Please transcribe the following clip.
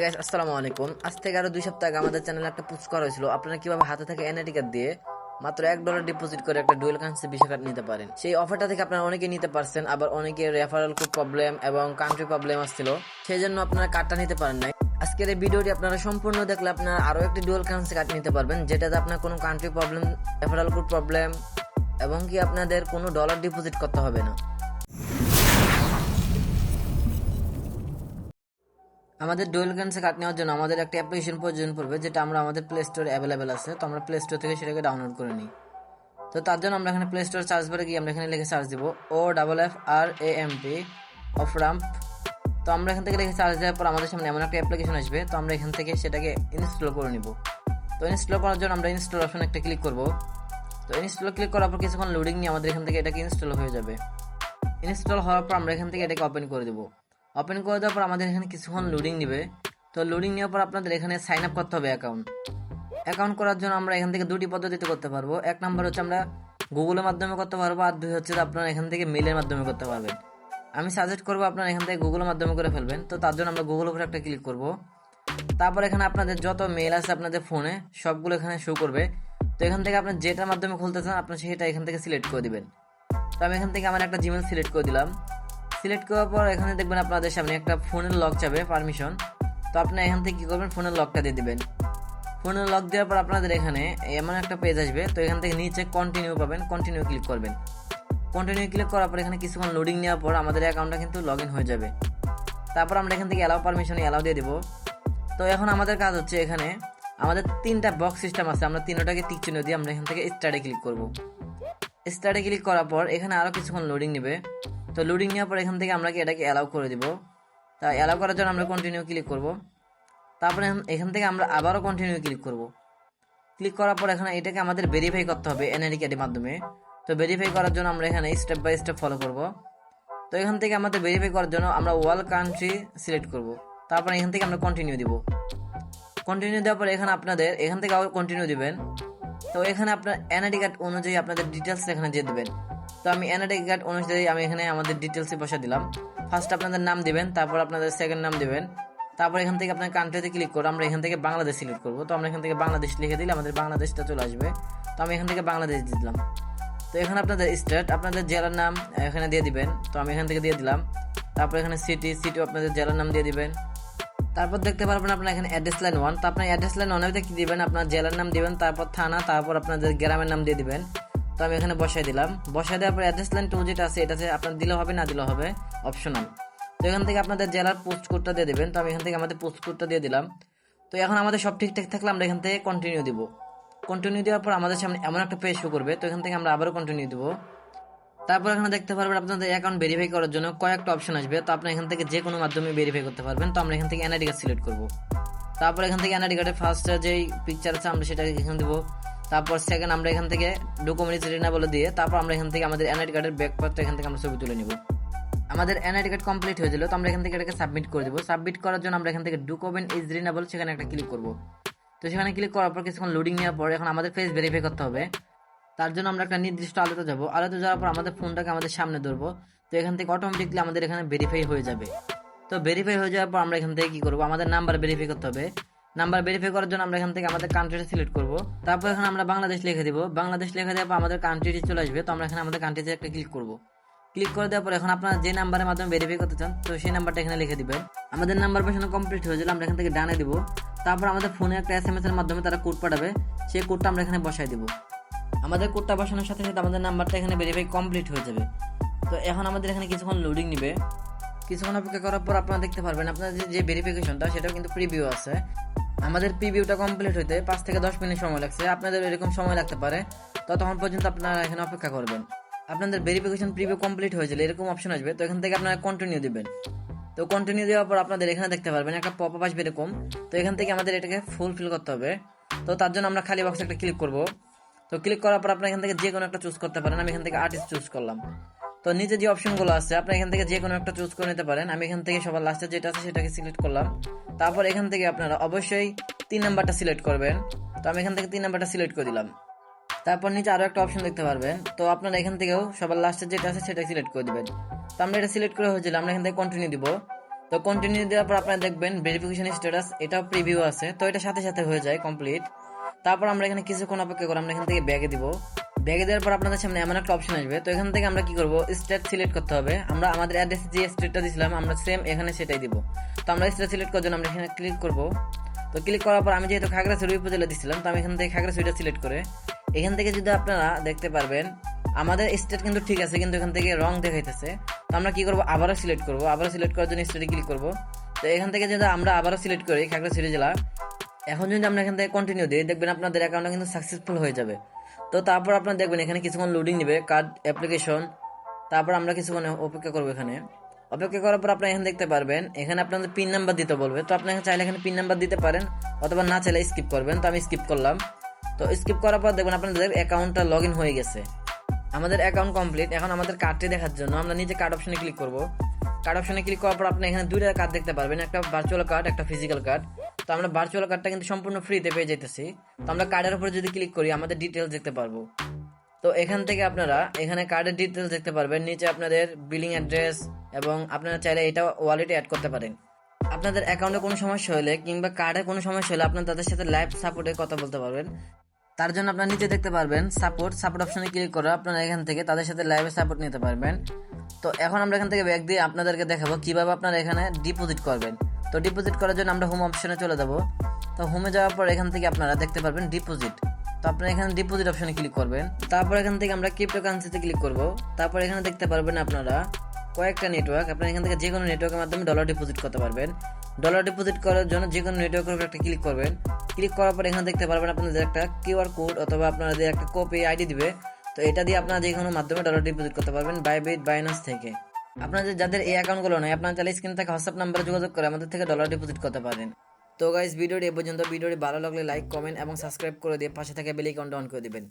Guys আসসালামু আলাইকুম। আজ থেকে আরও দুই সপ্তাহ আগে আমাদের চ্যানেলে একটা পোস্ট করা হয়েছিল। আপনারা কীভাবে হাতে থেকে এনআইডি কার্ড দিয়ে মাত্র এক ডলার ডিপোজিট করে একটা ডুয়েল কারেন্সি ভিসা কার্ড নিতে পারেন? সেই অফারটা থেকে আপনারা অনেকে নিতে পারছেন, আবার অনেকে রেফারেল কোড প্রবলেম এবং কান্ট্রি প্রবলেম আসছিল। সেই জন্য আপনারা কার্ডটা নিতে পারেন নাই। আজকের এই ভিডিওটি আপনারা সম্পূর্ণ দেখলে আপনারা আরও একটি ডুয়েল কারেন্সি কার্ড নিতে পারবেন, যেটাতে আপনার কোনো country problem referral code problem এবং কি আপনাদের কোনো ডলার ডিপোজিট করতে হবে না। আমাদের ডুয়েল কারেন্সি কার্ড নেওয়ার জন্য আমাদের একটা অ্যাপ্লিকেশন প্রয়োজন পড়বে, যেটা আমরা আমাদের প্লে স্টোরে অ্যাভেলেবেল আছে। তো আমরা প্লে স্টোর থেকে সেটাকে ডাউনলোড করে নিই। তো তার জন্য আমরা এখানে প্লে স্টোর সার্চ বারে গিয়ে আমরা এখানে লিখে সার্চ দিব O double F R A M P off ramp তো আমরা এখান থেকে লিখে সার্চ দেওয়ার পর আমাদের সামনে এমন একটা অ্যাপ্লিকেশন আসবে। তো আমরা এখান থেকে সেটাকে ইনস্টল করে নিব। তো ইনস্টল করার জন্য আমরা ইনস্টল অপশন একটা ক্লিক করব। তো ইনস্টল ক্লিক করার পর কিছুক্ষণ লোডিং নিয়ে আমাদের এখান থেকে এটাকে ইনস্টল হয়ে যাবে। ইনস্টল হওয়ার পর আমরা এখান থেকে এটাকে ওপেন করে দেবো। ওপেন করে দেওয়ার পর আমাদের এখানে কিছুক্ষণ লোডিং নেবে। তো লোডিং নেওয়ার পর আপনাদের এখানে সাইন আপ করতে হবে অ্যাকাউন্ট অ্যাকাউন্ট করার জন্য আমরা এখান থেকে দুটি পদ্ধতিতে করতে পারব। এক নাম্বার হচ্ছে আমরা গুগলের মাধ্যমে করতে পারব, আর দুই হচ্ছে আপনারা এখান থেকে মেলের মাধ্যমে করতে পারবেন। আমি সাজেস্ট করব আপনারা এখান থেকে গুগলের মাধ্যমে করে ফেলবেন। তো তার জন্য আমরা গুগল উপরে একটা ক্লিক করব। তারপর এখানে আপনাদের যত মেল আছে আপনাদের ফোনে সবগুলো এখানে শো করবে। তো এখান থেকে আপনি যেটার মাধ্যমে খুলতে চান, আপনি সেটা এখান থেকে সিলেক্ট করে দিবেন। তো আমি এখান থেকে আমার একটা জিমেল সিলেক্ট করে দিলাম। সিলেক্ট করার পর এখানে দেখবেন আপনাদের সামনে একটা ফোনের লক যাবে পারমিশন তো আপনি এখান থেকে কি করবেন? ফোনের লকটা দিয়ে দেবেন। ফোনের লক দেওয়ার পর আপনাদের এখানে এমন একটা পেজ আসবে, তো এখান থেকে নিচে কন্টিনিউ পাবেন কন্টিনিউ ক্লিক করবেন। কন্টিনিউ ক্লিক করার পর এখানে কিছুক্ষণ লোডিং নেওয়ার পর আমাদের অ্যাকাউন্টটা কিন্তু লগ ইন হয়ে যাবে। তারপর আমরা এখান থেকে অ্যালাউ পারমিশন অ্যালাউ দিয়ে দিব। তো এখন আমাদের কাজ হচ্ছে এখানে আমাদের তিনটা বক্স সিস্টেম আছে, আমরা তিনটাকে টিক চিহ্ন দিয়ে আমরা এখান থেকে স্টার্টে ক্লিক করব। স্টার্টে ক্লিক করার পর এখানে আরও কিছুক্ষণ লোডিং নেবে। তো লোডিং নেওয়ার পর এখান থেকে আমরা কি এটাকে অ্যালাউ করে দিব? তা অ্যালাউ করার জন্য আমরা কন্টিনিউ ক্লিক করব। তারপরে এখান- থেকে আমরা আবারও কন্টিনিউ ক্লিক করব। ক্লিক করার পর এখানে এটাকে আমাদের ভেরিফাই করতে হবে এনআইডি কার্ডের মাধ্যমে। তো ভেরিফাই করার জন্য আমরা এখানে স্টেপ বাই স্টেপ ফলো করব। তো এখান থেকে আমাদের ভেরিফাই করার জন্য আমরা ওয়াল কান্ট্রি সিলেক্ট করব। তারপর এখান থেকে আমরা কন্টিনিউ দিব। কন্টিনিউ দেওয়ার পর এখানে আপনাদের এখান থেকে আবার কন্টিনিউ দিবেন। তো এখানে আপনার এনআইডি কার্ড অনুযায়ী আপনাদের ডিটেলস এখানে দিয়ে দিবেন। তো আমি এনআইডি কার্ড অনুযায়ী আমি এখানে আমাদের ডিটেলসে বসে দিলাম। ফার্স্ট আপনাদের নাম দিবেন, তারপর আপনাদের সেকেন্ড নাম দিবেন। তারপর এখান থেকে আপনার কান্ট্রিতে ক্লিক করে আমরা এখান থেকে বাংলাদেশ সিলেক্ট করব। তো আমরা এখান থেকে বাংলাদেশ লিখে দিলে আমাদের বাংলাদেশটা চলে আসবে। তো আমি এখান থেকে বাংলাদেশ দিয়ে দিলাম। তো এখানে আপনাদের স্টেট আপনাদের জেলার নাম এখানে দিয়ে দিবেন। তো আমি এখান থেকে দিয়ে দিলাম। তারপর এখানে সিটি সিটি আপনাদের জেলার নাম দিয়ে দিবেন। তারপর দেখতে পারবেন আপনার এখানে অ্যাড্রেস লাইন ওয়ান তো আপনার অ্যাড্রেস লাইন ওয়ানে কি দিবেন? আপনার জেলার নাম দিবেন, তারপর থানা, তারপর আপনাদের গ্রামের নাম দিয়ে দিবেন। আমি এখানে বসাই দিলাম। বসাই দেওয়ার পর অ্যাড্রেস লাইন টু যেটা আছে এটাতে আপনার দিলে হবে, না দিলে হবে অপশনাল তো এখান থেকে আপনাদের জেলার পোস্ট কোডটা দিয়ে দেবেন। তো আমি এখান থেকে আমাদের পোস্ট কোডটা দিয়ে দিলাম। তো এখন আমাদের সব ঠিকঠাক থাকলে আমরা এখান থেকে কন্টিনিউ দিব। কন্টিনিউ দেওয়ার পর আমাদের সামনে এমন একটা পেজ শো করবে। তো এখান থেকে আমরা আবারও কন্টিনিউ দিব। তারপর এখানে দেখতে পারবেন আপনাদের অ্যাকাউন্ট ভেরিফাই করার জন্য কয়েকটা অপশন আসবে। তো আপনি এখান থেকে যে কোনো মাধ্যমে ভেরিফাই করতে পারবেন। তো আমরা এখান থেকে এনআইডি কার্ড সিলেক্ট করব। তারপর এখান থেকে এনআইডি কার্ডের ফার্স্ট যেই পিকচার আছে, আমরা সেটাকে এখানে দেবো। তারপর সেকেন্ড আমরা এখান থেকে ডকুমেন্টস রিনা বলে দিয়ে তারপর আমরা এখান থেকে আমাদের এনআইডি কার্ডের ব্যাক পার্টটা এখান থেকে আমরা ছবি তুলে নিব। আমাদের এনআইডি কার্ড কমপ্লিট হয়ে গেল, তো আমরা এখান থেকে এটাকে সাবমিট করে দেবো। সাবমিট করার জন্য আমরা এখান থেকে ডকুমেন্ট ইজ রিনাবল সেখানে একটা ক্লিক করব। তো সেখানে ক্লিক করার পর কিছুক্ষণ লোডিং নেওয়ার পর এখন আমাদের ফেস ভেরিফাই করতে হবে। তার জন্য আমরা একটা নির্দিষ্ট আলোতে যাব। আলোতে যাওয়ার পর আমাদের ফোনটাকে আমাদের সামনে ধরবো। তো এখান থেকে অটোমেটিকলি আমাদের এখানে ভেরিফাই হয়ে যাবে। তো ভেরিফাই হয়ে যাওয়ার পর আমরা এখান থেকে কি করব? আমাদের নাম্বার ভেরিফাই করতে হবে। নাম্বার ভেরিফাই করার জন্য আমরা এখান থেকে আমাদের কান্ট্রিটা সিলেক্ট করব। তারপর এখানে আমরা বাংলাদেশ লিখে দিব। বাংলাদেশ লিখে দেওয়ার পর আমাদের কান্ট্রিটি চলে আসবে। তো আমরা এখানে আমাদের কান্ট্রিতে একটা ক্লিক করব। ক্লিক করে দেওয়ার পর এখন আপনারা যে নাম্বারের মাধ্যমে ভেরিফাই করতে চান, তো সেই নাম্বারটা এখানে লিখে দিবেন। আমাদের নাম্বার পেছনে কমপ্লিট হয়ে গেলে আমরা এখান থেকে ডানে দিব। তারপর আমাদের ফোনে একটা এস এম এস এর মাধ্যমে তারা কোড পাঠাবে। সেই কোডটা আমরা এখানে বসাই দিব। আমাদের কোডটা বসানোর সাথে সাথে আমাদের নাম্বারটা এখানে ভেরিফাই কমপ্লিট হয়ে যাবে। তো এখন আমাদের এখানে কিছুক্ষণ লোডিং নিবে। কিছুক্ষণ অপেক্ষা করার পর আপনারা দেখতে পারবেন, আপনাদের যে ভেরিফিকেশনটা সেটাও কিন্তু প্রিভিউ আছে। আমাদের প্রিভিউটা কমপ্লিট হইতে পাঁচ থেকে দশ মিনিট সময় লাগছে। আপনাদের এরকম সময় লাগতে পারে। ততক্ষণ পর্যন্ত আপনারা এখানে অপেক্ষা করবেন। আপনাদের ভেরিফিকেশন প্রিভিউ কমপ্লিট হয়ে গেলে এরকম অপশন আসবে, তো এখান থেকে আপনারা কন্টিনিউ দিবেন। তো কন্টিনিউ দেওয়ার পর আপনাদের এখানে দেখতে পারবেন, একটা পপ আপ আসবে এরকম। তো এখান থেকে আমাদের এটাকে ফুলফিল করতে হবে। তো তার জন্য আমরা খালি বক্সে একটা ক্লিক করব। তো ক্লিক করার পর আপনার এখান থেকে যে কোনো একটা চুজ করতে পারেন। আমি এখান থেকে আর্টিস্ট চুজ করলাম। তো নিচে যে অপশনগুলো আছে আপনি এখান থেকে যে কোনো একটা চুজ করে নিতে পারেন। আমি এখান থেকে সবার লাস্টে যেটা আছে সেটাকে সিলেক্ট করলাম। তারপর এখান থেকে আপনারা অবশ্যই তিন নাম্বারটা সিলেক্ট করবেন। তো আমি এখান থেকে তিন নাম্বারটা সিলেক্ট করে দিলাম। তারপর নিচে আরও একটা অপশন দেখতে পারবেন। তো আপনারা এখান থেকেও সবার লাস্টে যেটা আছে সেটা সিলেক্ট করে দিবেন। তো আমরা এটা সিলেক্ট করে হয়েছিল, আমরা এখান থেকে কন্টিনিউ দিব। তো কন্টিনিউ দেওয়ার পর আপনারা দেখবেন ভেরিফিকেশন স্ট্যাটাস এটাও প্রিভিউ আছে। তো এটা সাথে সাথে হয়ে যায় কমপ্লিট তারপর আমরা এখানে কিছুক্ষণ অপেক্ষা করে আমরা এখান থেকে ব্যাগে দিব। ব্যাগে দেওয়ার পর আপনাদের সামনে এমন একটা অপশন আসবে। তো এখান থেকে আমরা কি করব? স্টেট সিলেক্ট করতে হবে। আমরা আমাদের অ্যাড্রেসে যে স্টেটটা দিয়েছিলাম আমরা সেম এখানে সেটাই দিব। তো আমরা স্টেট সিলেক্ট করার জন্য আমরা এখানে ক্লিক করব। তো ক্লিক করার পর আমি যেহেতু খাগড়াছড়ি উপজেলা দিছিলাম, তো আমি এখান থেকে খাগড়াছড়িটা সিলেক্ট করে এখান থেকে যদি আপনারা দেখতে পারবেন, আমাদের স্টেট কিন্তু ঠিক আছে, কিন্তু এখান থেকে রং দেখাইতেছে। তো আমরা কি করব? আবারও সিলেক্ট করব। আবারও সিলেক্ট করার জন্য স্টেটে ক্লিক করব। তো এখান থেকে যদি আমরা আবারও সিলেক্ট করি, খাগড়াছড়ি জেলা, এখন যদি আমরা এখান থেকে কন্টিনিউ দিই, দেখবেন আপনাদের অ্যাকাউন্টটা কিন্তু সাকসেসফুল হয়ে যাবে। তো তারপর আপনারা দেখবেন, এখানে কিছুক্ষণ লোডিং নেবে কার্ড অ্যাপ্লিকেশন তারপর আমরা কিছুক্ষণ অপেক্ষা করব এখানে। অপেক্ষা করার পর আপনারা এখানে দেখতে পারবেন, এখানে আপনাদের পিন নাম্বার দিতে বলবে। তো আপনারা চাইলে এখানে পিন নাম্বার দিতে পারেন, অথবা না চাইলে স্কিপ করবেন। তো আমি স্কিপ করলাম। তো স্কিপ করার পর দেখবেন আপনাদের অ্যাকাউন্টটা লগ ইন হয়ে গেছে। আমাদের অ্যাকাউন্ট কমপ্লিট এখন আমাদের কার্ডটি দেখার জন্য আমরা নিজে কার্ড অপশনে ক্লিক করব। কার্ড অপশনে ক্লিক করার পর আপনি এখানে দুইটা কার্ড দেখতে পারবেন, একটা ভার্চুয়াল কার্ড একটা ফিজিক্যাল কার্ড আমরা ভার্চুয়াল কার্ডটা কিন্তু সম্পূর্ণ ফ্রিতে পেয়ে যেতেছি তো আমরা কার্ডের উপরে যদি ক্লিক করি, আমাদের ডিটেলস দেখতে পারব। তো এখান থেকে আপনারা এখানে কার্ডের ডিটেলস দেখতে পারবেন। নিচে আপনাদের বিলিং অ্যাড্রেস এবং আপনারা চাইলে এটা ওয়ালেটে অ্যাড করতে পারেন। আপনাদের অ্যাকাউন্টে কোনো সমস্যা হলে কিংবা কার্ডে কোনো সমস্যা হলে আপনারা তাদের সাথে লাইভ সাপোর্টে কথা বলতে পারবেন। তার জন্য আপনারা নিচে দেখতে পারবেন সাপোর্ট সাপোর্ট অপশনে ক্লিক করে আপনারা এখান থেকে তাদের সাথে লাইভে সাপোর্ট নিতে পারবেন। তো এখন আমরা এখান থেকে ব্যাগ দিয়ে আপনাদেরকে দেখাবো কীভাবে আপনারা এখানে ডিপোজিট করবেন। তো ডিপোজিট করার জন্য আমরা হোম অপশনে চলে যাব। তো হোমে যাওয়ার পর এখান থেকে আপনারা দেখতে পারবেন ডিপোজিট তো আপনারা এখানে ডিপোজিট অপশনে ক্লিক করবেন। তারপর এখান থেকে আমরা ক্রিপ্টোকারেন্সিতে ক্লিক করব। তারপর এখানে দেখতে পারবেন আপনারা কয়েকটা নেটওয়ার্ক আপনারা এখান থেকে যে কোনো নেটওয়ার্কের মাধ্যমে ডলার ডিপোজিট করতে পারবেন। ডলার ডিপোজিট করার জন্য যে কোনো নেটওয়ার্কের উপর একটা ক্লিক করবেন। ক্লিক করার পর এখানে দেখতে পারবেন আপনাদের একটা কিউআর কোড অথবা আপনাদের একটা কপি আইডি দিবে। তো এটা দিয়ে আপনারা যে কোনো মাধ্যমে ডলার ডিপোজিট করতে পারবেন। বাইবিট বাইনান্স থেকে। আপনাদের যাদের এই অ্যাকাউন্টগুলো নয় আপনারা চাইলে স্ক্রিন থেকে হোয়াটসঅ্যাপ নাম্বারে যোগাযোগ করে আমাদের থেকে ডলার ডিপোজিট করতে পারেন। তো গাইস ভিডিওটি এ পর্যন্ত ভিডিওটি ভালো লাগলে লাইক কমেন্ট এবং সাবস্ক্রাইব করে দিয়ে পাশে থেকে বেল আইকনটা অন করে দিবেন।